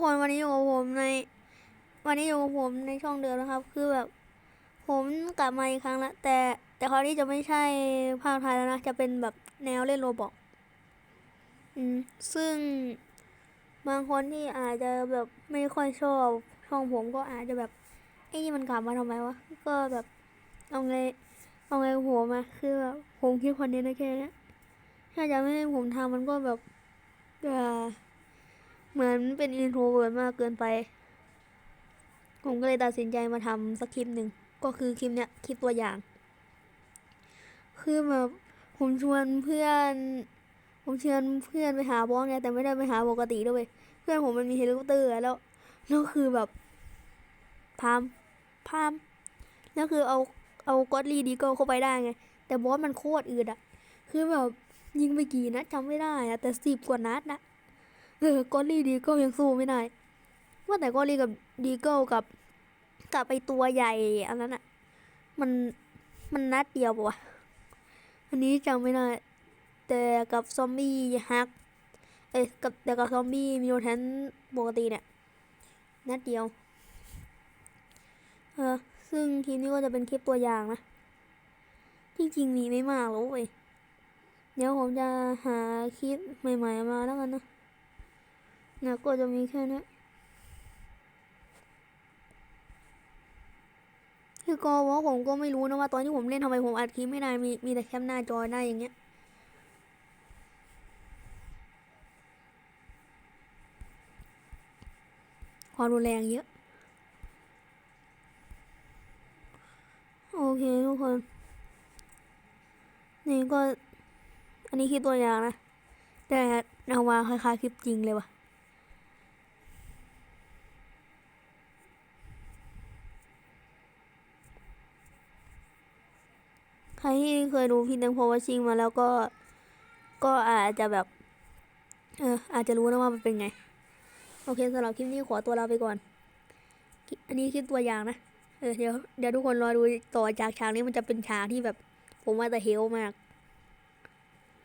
กคนวันนี้อยู่กับผมใน วันนี้อยู่กับผมในช่องเดิมนะครับ คือแบบ ผมกลับมาอีกครั้งละแต่แต่คราวนี้จะไม่ใช่ภาคไทยแล้วนะ จะเป็นแบบแนวเล่นโรบอกอืมซึ่งบางคนที่อาจจะแบบไม่ค่อยชอบช่องผมก็อาจจะแบบไอ้นี่มันกลับมาทำไมวะก็แบบเอาไงเอาไงกับผมอะคือแบบผมคิดคอนเทนต์ได้แค่นี้ถ้าจะไม่ให้ผมทำมันก็แบบเอ่อ เหมือนเป็นอินโทรเวิร์ดมากเกินไป ผมก็เลยตัดสินใจมาทำสักคลิปหนึ่ง ก็คือคลิปเนี้ยคลิปตัวอย่าง คือแบบผมชวนเพื่อน ผมเชิญเพื่อนไปหาบอสไงแต่ไม่ได้ไปหาปกติด้วยเวยเพื่อนผมมันมีเฮลิคอปเตอร์อะแล้วแล้วคือแบบพามพามแล้วคือเอาเอากอดลีดีเกิลเข้าไปได้ไง แต่บอสมันโคตรอืดอะคือแบบยิงไปกี่นัดจำไม่ได้อะแต่สิบกว่านัดนะ เออกอลลี่ดีเกิลยังสู้ไม่ได้ว่าแต่กอลลี่กับดีเกิลกับกับไอตัวใหญ่อันนั้นอะมันมันนัดเดียวปะวะอันนี้จำไม่ได้ แต่กับซอมบี้ฮักเอ้ยกับแต่กับซอมบี้มิโนแทนปกติเนี่ยนัดเดียว เออซึ่งคลิปนี้ก็จะเป็นคลิปตัวอย่างนะ จริงๆมีไม่มากหรอกเว้ยเดี๋ยวผมจะหาคลิปใหม่ ๆ มาแล้วกันนะ นี่ยก็จะมีแค่นี้คือก็ว่าผมก็ไม่รู้นะว่าตอนที่ผมเล่นทำไมผมอัดคลิปไม่ได้มีมีแต่แคปหน้าจอได้อย่างเงี้ยความรุนแรงเยอะ โอเคทุกคน นี่ก็ อันนี้คลิปตัวอย่างนะ แต่เอามาคล้ายๆคลิปจริงเลยว่ะ ใครที่เคยดูพี่แตงโพวชิงมาแล้วก็ ก็อาจจะแบบ เอออาจจะรู้นะว่ามันเป็นไง โอเคสำหรับคลิปนี้ขอตัวลาไปก่อน อันนี้คลิปตัวอย่างนะ เออเดี๋ยวเดี๋ยวทุกคนรอดูต่อจากฉากนี้มันจะเป็นฉากที่แบบ ผมว่าแต่เฮลมาก